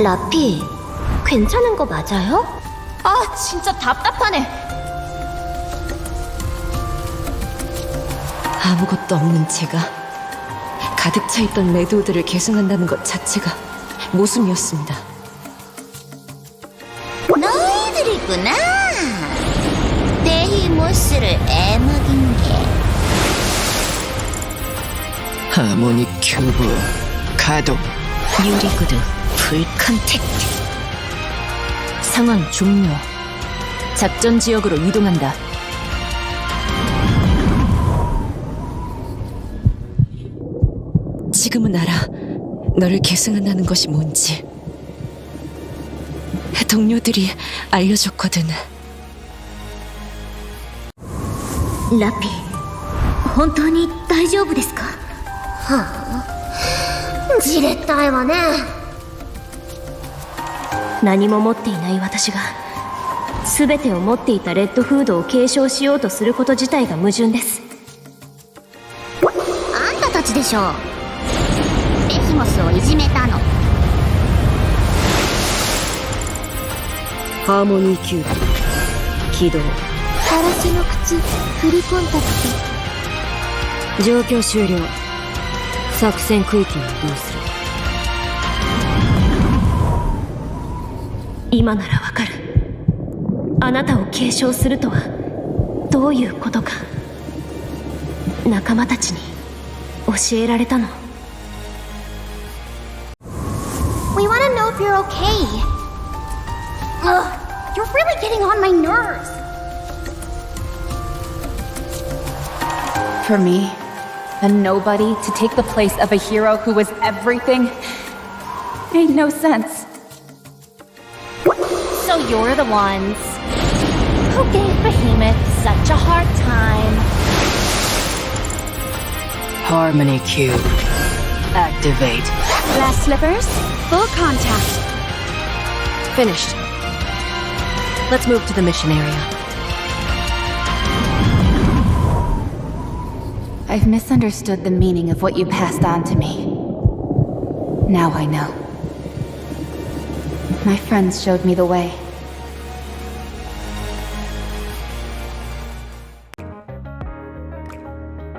라피, 괜찮은 거 맞아요? 아, 진짜 답답하네. 아무것도 없는 제가 가득 차 있던 레드우드를 계승한다는 것 자체가 모순이었습니다. 너희들이구나. 데이모스를 애먹인 게. 하모니 큐브 가동 유리구드 풀 컨택트 상황 종료 작전 지역으로 이동한다 지금은 알아 너를 계승한다는 것이 뭔지 동료들이 알려줬거든 라피, 本当に大丈夫ですかはあ、じれったいわね。 何も持っていない私が、すべてを持っていたレッドフードを継承しようとすること自体が矛盾です。あんたたちでしょう。ベヒモスをいじめたの。ハーモニーキューブ起動ガラスの靴、フルコンタクト。状況終了作戦区域に移動する今ならわかるあなたを継承するとはどういうことか仲間たちに教えられたの We wanna know if you're okay Ugh, you're really getting on my nerves For me, a nobody to take the place of a hero who was everything made no sense. So you're the ones who gave Behemoth such a hard time Harmony Cube activate Glass slippers, full contact Finished. Let's move to the mission area. I've misunderstood the meaning of what you passed on to me. Now I know. My friends showed me the way.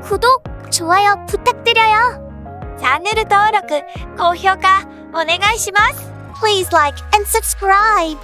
구독, 좋아요 부탁드려요. Please like and subscribe.